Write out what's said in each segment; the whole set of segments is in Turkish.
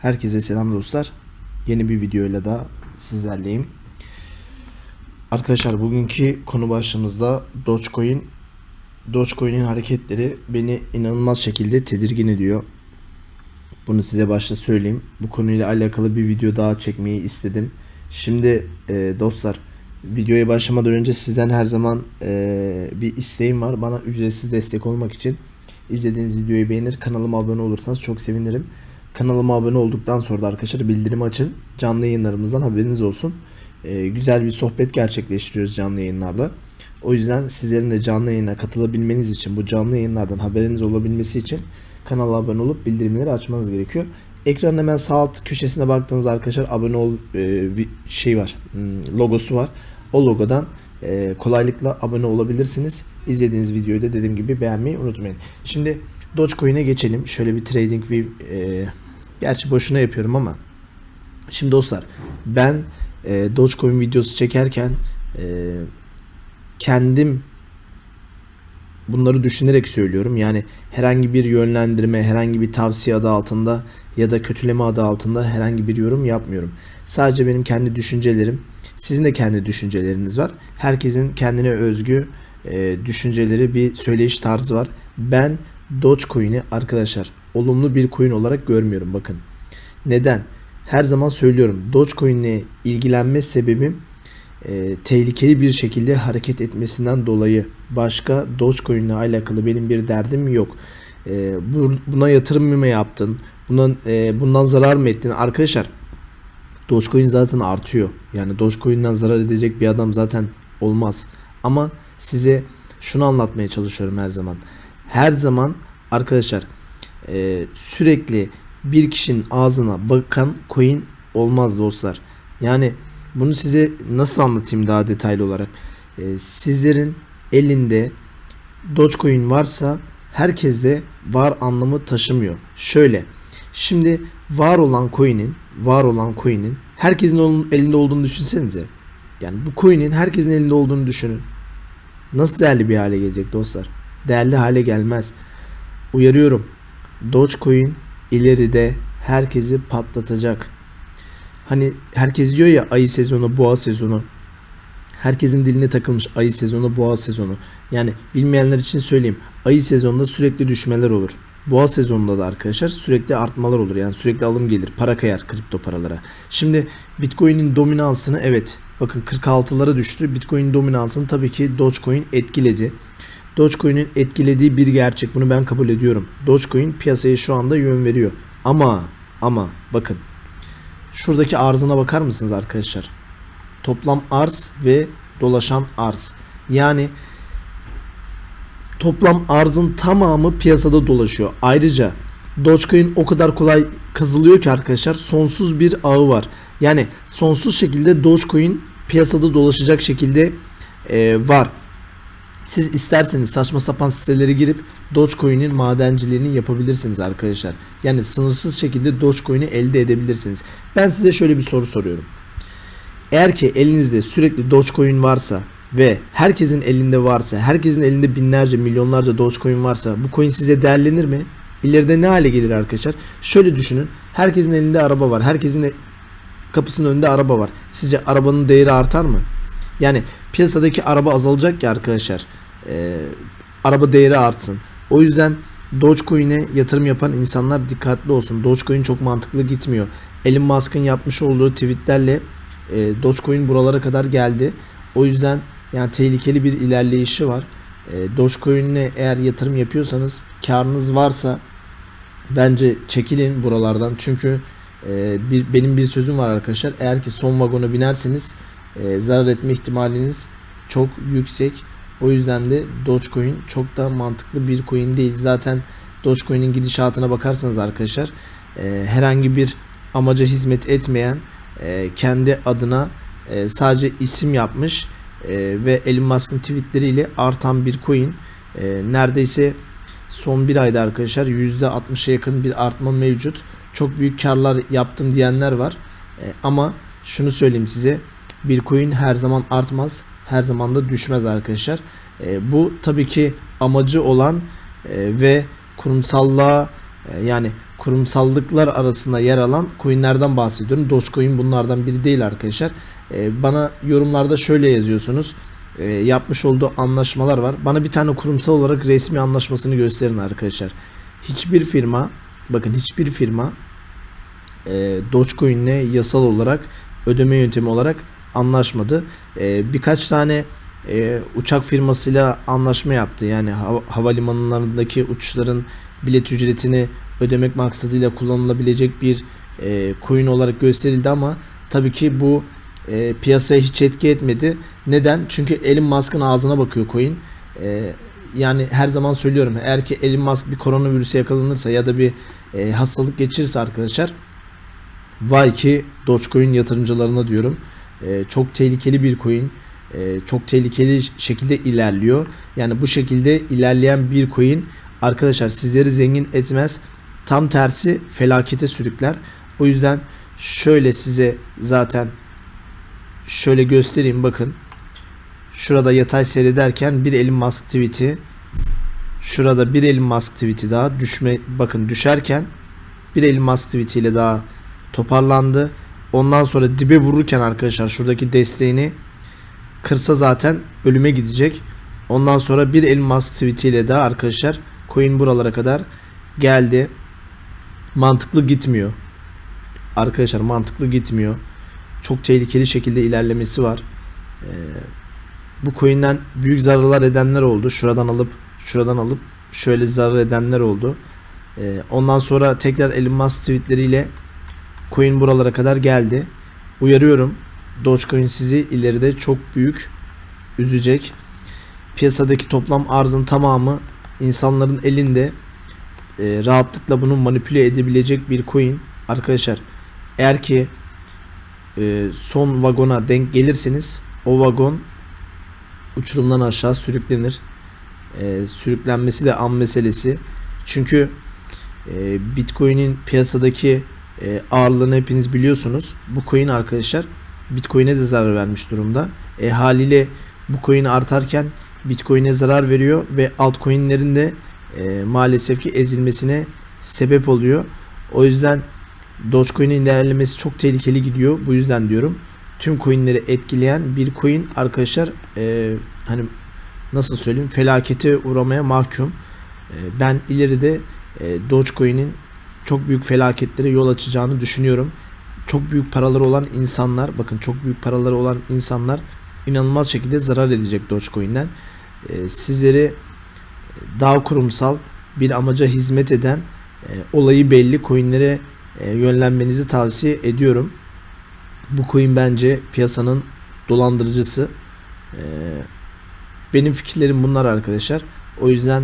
Herkese selam dostlar. Yeni bir videoyla da sizlerleyim. Arkadaşlar bugünkü konu başlığımızda Dogecoin. Dogecoin'in hareketleri beni inanılmaz şekilde tedirgin ediyor. Bunu size başta söyleyeyim. Bu konuyla alakalı bir video daha çekmeyi istedim. Şimdi e, dostlar videoya başlamadan önce sizden her zaman e, bir isteğim var. Bana ücretsiz destek olmak için izlediğiniz videoyu beğenir, kanalıma abone olursanız çok sevinirim. Kanalıma abone olduktan sonra da arkadaşlar bildirimi açın. Canlı yayınlarımızdan haberiniz olsun. E, güzel bir sohbet gerçekleştiriyoruz canlı yayınlarda. O yüzden sizlerin de canlı yayına katılabilmeniz için, bu canlı yayınlardan haberiniz olabilmesi için kanala abone olup bildirimleri açmanız gerekiyor. Ekranın hemen sağ alt köşesine baktığınız arkadaşlar abone ol e, şey var, hmm, logosu var. O logodan e, kolaylıkla abone olabilirsiniz. İzlediğiniz videoyu da dediğim gibi beğenmeyi unutmayın. Şimdi Dogecoin'e geçelim. Şöyle bir Trading View e, gerçi boşuna yapıyorum ama şimdi dostlar ben e, Dogecoin videosu çekerken e, kendim bunları düşünerek söylüyorum. Yani herhangi bir yönlendirme, herhangi bir tavsiye adı altında ya da kötüleme adı altında herhangi bir yorum yapmıyorum. Sadece benim kendi düşüncelerim. Sizin de kendi düşünceleriniz var. Herkesin kendine özgü e, düşünceleri, bir söyleyiş tarzı var. Ben Dogecoin'i arkadaşlar olumlu bir coin olarak görmüyorum bakın. Neden? Her zaman söylüyorum. Dogecoin'le ilgilenme sebebim e, tehlikeli bir şekilde hareket etmesinden dolayı başka Dogecoin ile alakalı benim bir derdim yok. E, bu, buna yatırım mı yaptın? Bundan e, bundan zarar mı ettin? Arkadaşlar Dogecoin zaten artıyor. Yani Dogecoin'den zarar edecek bir adam zaten olmaz. Ama size şunu anlatmaya çalışıyorum her zaman. Her zaman arkadaşlar e, sürekli bir kişinin ağzına bakan coin olmaz dostlar. Yani bunu size nasıl anlatayım daha detaylı olarak? Ee, sizlerin elinde Dogecoin varsa herkes de var anlamı taşımıyor. Şöyle. Şimdi var olan coin'in, var olan coin'in herkesin elinde olduğunu düşünsenize. Yani bu coin'in herkesin elinde olduğunu düşünün. Nasıl değerli bir hale gelecek dostlar? Değerli hale gelmez. Uyarıyorum. Dogecoin ileride herkesi patlatacak. Hani herkes diyor ya ayı sezonu, boğa sezonu. Herkesin diline takılmış ayı sezonu, boğa sezonu. Yani bilmeyenler için söyleyeyim. Ayı sezonunda sürekli düşmeler olur. Boğa sezonunda da arkadaşlar sürekli artmalar olur. Yani sürekli alım gelir. Para kayar kripto paralara. Şimdi Bitcoin'in dominansını evet bakın 46'lara düştü. Bitcoin dominansını tabii ki Dogecoin etkiledi. Dogecoin'in etkilediği bir gerçek. Bunu ben kabul ediyorum. Dogecoin piyasaya şu anda yön veriyor. Ama ama bakın Şuradaki arzına bakar mısınız arkadaşlar? Toplam arz ve dolaşan arz. Yani toplam arzın tamamı piyasada dolaşıyor. Ayrıca Dogecoin o kadar kolay kazılıyor ki arkadaşlar sonsuz bir ağı var. Yani sonsuz şekilde Dogecoin piyasada dolaşacak şekilde e, var. Siz isterseniz saçma sapan sitelere girip Dogecoin'in madenciliğini yapabilirsiniz arkadaşlar. Yani sınırsız şekilde Dogecoin'i elde edebilirsiniz. Ben size şöyle bir soru soruyorum. Eğer ki elinizde sürekli Dogecoin varsa ve herkesin elinde varsa, herkesin elinde binlerce, milyonlarca Dogecoin varsa bu coin size değerlenir mi? İleride ne hale gelir arkadaşlar? Şöyle düşünün. Herkesin elinde araba var. Herkesin kapısının önünde araba var. Sizce arabanın değeri artar mı? Yani piyasadaki araba azalacak ya arkadaşlar. Ee, araba değeri artsın. O yüzden Dogecoin'e yatırım yapan insanlar dikkatli olsun. Dogecoin çok mantıklı gitmiyor. Elon Musk'ın yapmış olduğu tweetlerle e, Dogecoin buralara kadar geldi. O yüzden yani tehlikeli bir ilerleyişi var. E, Dogecoin'e eğer yatırım yapıyorsanız karınız varsa bence çekilin buralardan. Çünkü e, bir, benim bir sözüm var arkadaşlar. Eğer ki son vagona binerseniz e, zarar etme ihtimaliniz çok yüksek. O yüzden de Dogecoin çok da mantıklı bir coin değil. Zaten Dogecoin'in gidişatına bakarsanız arkadaşlar e, herhangi bir amaca hizmet etmeyen e, kendi adına e, sadece isim yapmış e, ve Elon Musk'ın tweetleriyle artan bir coin. E, neredeyse son bir ayda arkadaşlar %60'a yakın bir artma mevcut. Çok büyük karlar yaptım diyenler var. E, ama şunu söyleyeyim size bir coin her zaman artmaz her zaman da düşmez arkadaşlar. E, bu tabii ki amacı olan e, ve kurumsallığa E, yani kurumsallıklar arasında yer alan coinlerden bahsediyorum. Dogecoin bunlardan biri değil arkadaşlar. E, bana yorumlarda şöyle yazıyorsunuz. E, yapmış olduğu anlaşmalar var. Bana bir tane kurumsal olarak resmi anlaşmasını gösterin arkadaşlar. Hiçbir firma bakın hiçbir firma e, Dogecoin'le yasal olarak ödeme yöntemi olarak anlaşmadı. E, birkaç tane e, uçak firmasıyla anlaşma yaptı. Yani hava, havalimanlarındaki uçuşların bilet ücretini ödemek maksadıyla kullanılabilecek bir e, coin olarak gösterildi ama tabii ki bu e, piyasaya hiç etki etmedi. Neden? Çünkü Elon Musk'ın ağzına bakıyor coin. E, yani her zaman söylüyorum eğer ki Elon Musk bir koronavirüse yakalanırsa ya da bir e, hastalık geçirirse arkadaşlar vay ki Dogecoin yatırımcılarına diyorum. E, çok tehlikeli bir coin. E, çok tehlikeli şekilde ilerliyor. Yani bu şekilde ilerleyen bir coin arkadaşlar sizleri zengin etmez. Tam tersi felakete sürükler. O yüzden şöyle size zaten şöyle göstereyim bakın. Şurada yatay seyrederken bir Elon Musk tweet'i şurada bir Elon Musk tweet'i daha düşme bakın düşerken bir Elon Musk tweet'iyle daha toparlandı. Ondan sonra dibe vururken arkadaşlar şuradaki desteğini kırsa zaten ölüme gidecek. Ondan sonra bir Elon Musk tweetiyle daha arkadaşlar coin buralara kadar geldi. Mantıklı gitmiyor. Arkadaşlar mantıklı gitmiyor. Çok tehlikeli şekilde ilerlemesi var. Ee, bu coin'den büyük zararlar edenler oldu. Şuradan alıp şuradan alıp şöyle zarar edenler oldu. Ee, ondan sonra tekrar Elon Musk tweetleriyle coin buralara kadar geldi. Uyarıyorum. Dogecoin sizi ileride çok büyük üzecek. Piyasadaki toplam arzın tamamı insanların elinde e, rahatlıkla bunu manipüle edebilecek bir coin. Arkadaşlar eğer ki e, son vagona denk gelirseniz o vagon uçurumdan aşağı sürüklenir. E, sürüklenmesi de an meselesi. Çünkü e, Bitcoin'in piyasadaki e, ağırlığını hepiniz biliyorsunuz. Bu coin arkadaşlar Bitcoin'e de zarar vermiş durumda. E, haliyle bu coin artarken Bitcoin'e zarar veriyor ve altcoin'lerin de e, maalesef ki ezilmesine sebep oluyor. O yüzden Dogecoin'in değerlemesi çok tehlikeli gidiyor. Bu yüzden diyorum tüm coin'leri etkileyen bir coin arkadaşlar e, hani nasıl söyleyeyim felakete uğramaya mahkum. E, ben ileride e, Dogecoin'in çok büyük felaketlere yol açacağını düşünüyorum. Çok büyük paraları olan insanlar, bakın çok büyük paraları olan insanlar inanılmaz şekilde zarar edecek Dogecoin'den. Ee, sizleri daha kurumsal bir amaca hizmet eden e, olayı belli coinlere e, yönlenmenizi tavsiye ediyorum. Bu coin bence piyasanın dolandırıcısı. E, benim fikirlerim bunlar arkadaşlar. O yüzden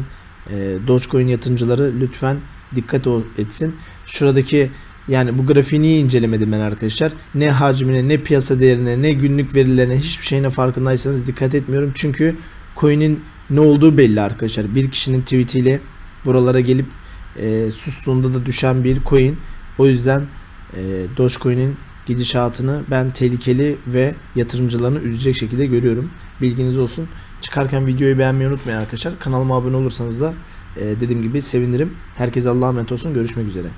e, Dogecoin yatırımcıları lütfen dikkat etsin. Şuradaki yani bu grafiği niye incelemedim ben arkadaşlar? Ne hacmine, ne piyasa değerine, ne günlük verilerine hiçbir şeyine farkındaysanız dikkat etmiyorum. Çünkü coin'in ne olduğu belli arkadaşlar. Bir kişinin tweetiyle buralara gelip e, sustuğunda da düşen bir coin. O yüzden e, Dogecoin'in gidişatını ben tehlikeli ve yatırımcılarını üzecek şekilde görüyorum. Bilginiz olsun. Çıkarken videoyu beğenmeyi unutmayın arkadaşlar. Kanalıma abone olursanız da dediğim gibi sevinirim. Herkese Allah'a emanet olsun. Görüşmek üzere.